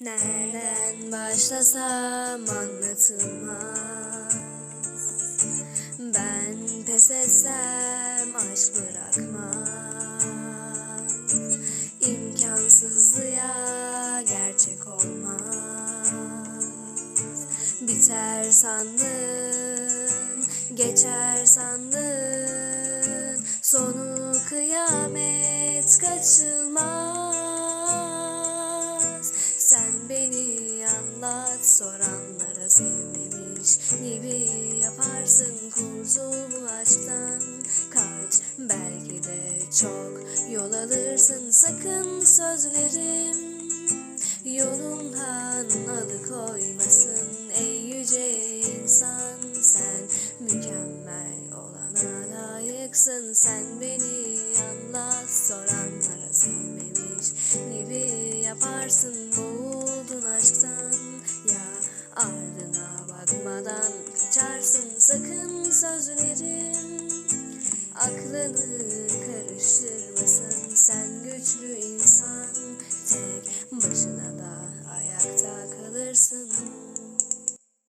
Nereden başlasam anlatılmaz. Ben pes etsem aşk bırakmaz. İmkansızlığa gerçek olmaz. Biter sandın, geçer sandın. Sonu kıyamet kaçılmaz anlat soranlara sevmemiş gibi yaparsın Kurtul bu aşktan. Kaç belki de çok yol alırsın Sakın sözlerim Yolundan alıkoymasın. Ey yüce insan Sen mükemmel olana layıksın. Sen beni anlat soranlara sevmemiş gibi yaparsın Boğuldun bakmadan kaçarsın Sakın sözlerim. Aklını karıştırmasın Sen güçlü insan